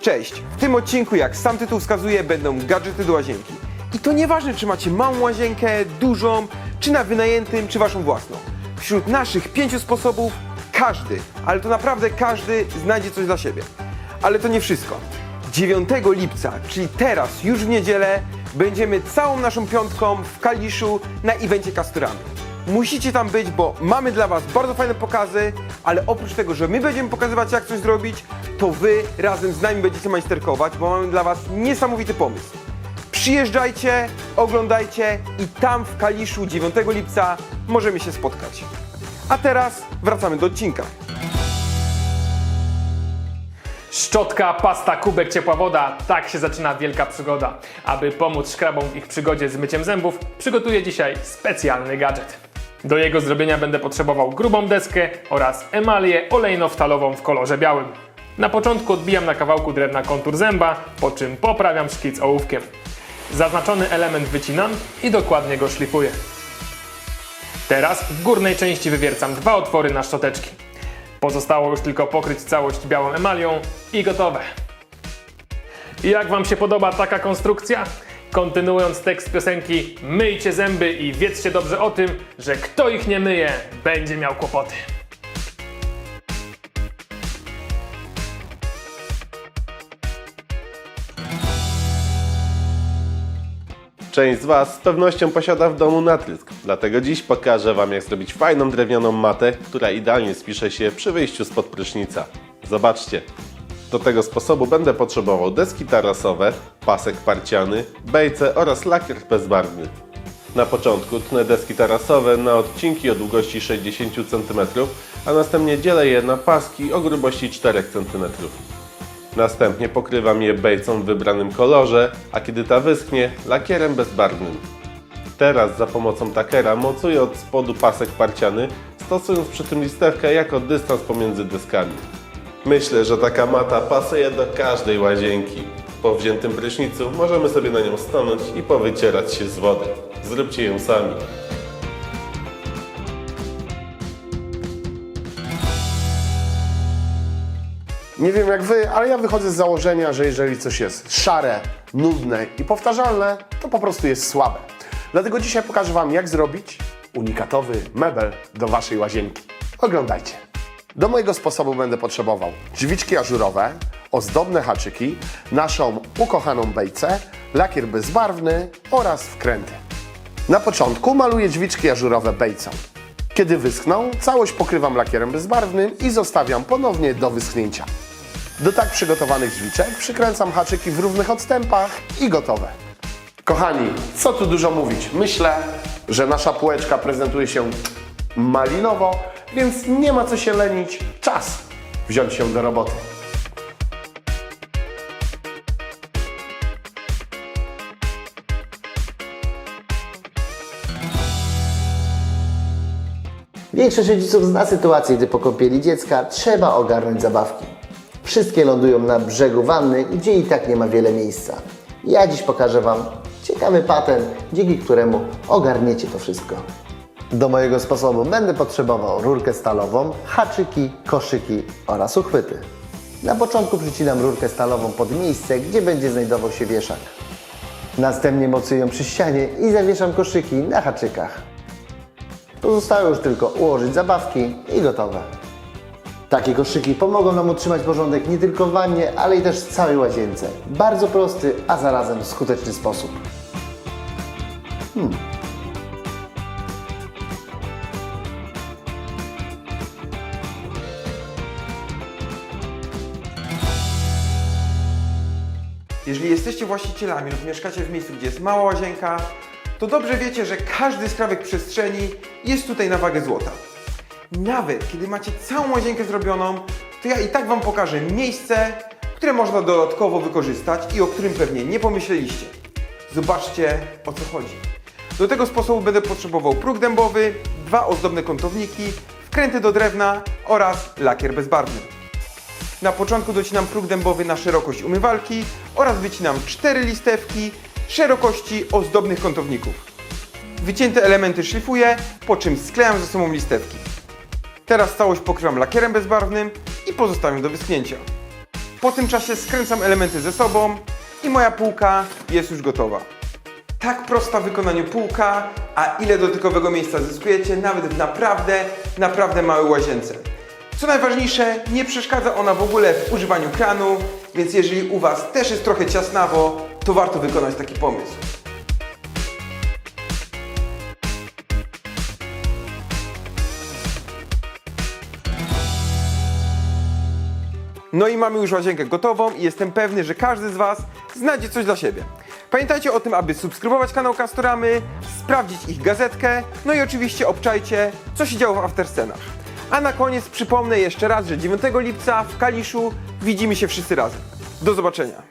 Cześć! W tym odcinku, jak sam tytuł wskazuje, będą gadżety do łazienki. I to nieważne, czy macie małą łazienkę, dużą, czy na wynajętym, czy waszą własną. Wśród naszych pięciu sposobów każdy, ale to naprawdę każdy znajdzie coś dla siebie. Ale to nie wszystko. 9 lipca, czyli teraz, już w niedzielę, będziemy całą naszą piątką w Kaliszu na evencie Kasturami. Musicie tam być, bo mamy dla Was bardzo fajne pokazy, ale oprócz tego, że my będziemy pokazywać, jak coś zrobić, to Wy razem z nami będziecie majsterkować, bo mamy dla Was niesamowity pomysł. Przyjeżdżajcie, oglądajcie i tam w Kaliszu 9 lipca możemy się spotkać. A teraz wracamy do odcinka. Szczotka, pasta, kubek, ciepła woda. Tak się zaczyna wielka przygoda. Aby pomóc szkrabom w ich przygodzie z myciem zębów, przygotuję dzisiaj specjalny gadżet. Do jego zrobienia będę potrzebował grubą deskę oraz emalię olejno-wtalową w kolorze białym. Na początku odbijam na kawałku drewna kontur zęba, po czym poprawiam szkic ołówkiem. Zaznaczony element wycinam i dokładnie go szlifuję. Teraz w górnej części wywiercam dwa otwory na szczoteczki. Pozostało już tylko pokryć całość białą emalią i gotowe. Jak Wam się podoba taka konstrukcja? Kontynuując tekst piosenki, myjcie zęby i wiedzcie dobrze o tym, że kto ich nie myje, będzie miał kłopoty. Część z Was z pewnością posiada w domu natrysk, dlatego dziś pokażę Wam jak zrobić fajną drewnianą matę, która idealnie spisze się przy wyjściu spod prysznica. Zobaczcie. Do tego sposobu będę potrzebował deski tarasowe, pasek parciany, bejce oraz lakier bezbarwny. Na początku tnę deski tarasowe na odcinki o długości 60 cm, a następnie dzielę je na paski o grubości 4 cm. Następnie pokrywam je bejcą w wybranym kolorze, a kiedy ta wyschnie, lakierem bezbarwnym. Teraz za pomocą takera mocuję od spodu pasek parciany, stosując przy tym listewkę jako dystans pomiędzy deskami. Myślę, że taka mata pasuje do każdej łazienki. Po wziętym prysznicu możemy sobie na nią stanąć i powycierać się z wody. Zróbcie ją sami. Nie wiem jak wy, ale ja wychodzę z założenia, że jeżeli coś jest szare, nudne i powtarzalne, to po prostu jest słabe. Dlatego dzisiaj pokażę Wam, jak zrobić unikatowy mebel do Waszej łazienki. Oglądajcie. Do mojego sposobu będę potrzebował drzwiczki ażurowe, ozdobne haczyki, naszą ukochaną bejcę, lakier bezbarwny oraz wkręty. Na początku maluję drzwiczki ażurowe bejcą. Kiedy wyschną, całość pokrywam lakierem bezbarwnym i zostawiam ponownie do wyschnięcia. Do tak przygotowanych drzwiczek przykręcam haczyki w równych odstępach i gotowe. Kochani, co tu dużo mówić? Myślę, że nasza półeczka prezentuje się malinowo, więc nie ma co się lenić. Czas wziąć się do roboty. Większość rodziców zna sytuację, gdy po kąpieli dziecka trzeba ogarnąć zabawki. Wszystkie lądują na brzegu wanny, gdzie i tak nie ma wiele miejsca. Ja dziś pokażę Wam ciekawy patent, dzięki któremu ogarniecie to wszystko. Do mojego sposobu będę potrzebował rurkę stalową, haczyki, koszyki oraz uchwyty. Na początku przycinam rurkę stalową pod miejsce, gdzie będzie znajdował się wieszak. Następnie mocuję ją przy ścianie i zawieszam koszyki na haczykach. Pozostało już tylko ułożyć zabawki i gotowe. Takie koszyki pomogą nam utrzymać porządek nie tylko w wannie, ale i też w całej łazience. Bardzo prosty, a zarazem skuteczny sposób. Jeżeli jesteście właścicielami lub mieszkacie w miejscu, gdzie jest mała łazienka, to dobrze wiecie, że każdy skrawek przestrzeni jest tutaj na wagę złota. Nawet kiedy macie całą łazienkę zrobioną, to ja i tak Wam pokażę miejsce, które można dodatkowo wykorzystać i o którym pewnie nie pomyśleliście. Zobaczcie o co chodzi. Do tego sposobu będę potrzebował próg dębowy, dwa ozdobne kątowniki, wkręty do drewna oraz lakier bezbarwny. Na początku docinam próg dębowy na szerokość umywalki oraz wycinam cztery listewki szerokości ozdobnych kątowników. Wycięte elementy szlifuję, po czym sklejam ze sobą listewki. Teraz całość pokrywam lakierem bezbarwnym i pozostawiam do wyschnięcia. Po tym czasie skręcam elementy ze sobą i moja półka jest już gotowa. Tak prosta w wykonaniu półka, a ile dotykowego miejsca zyskujecie nawet w naprawdę, naprawdę małej łazience. Co najważniejsze, nie przeszkadza ona w ogóle w używaniu kranu, więc jeżeli u Was też jest trochę ciasnawo, to warto wykonać taki pomysł. No i mamy już łazienkę gotową i jestem pewny, że każdy z Was znajdzie coś dla siebie. Pamiętajcie o tym, aby subskrybować kanał Castoramy, sprawdzić ich gazetkę, no i oczywiście obczajcie, co się działo w afterscenach. A na koniec przypomnę jeszcze raz, że 9 lipca w Kaliszu widzimy się wszyscy razem. Do zobaczenia.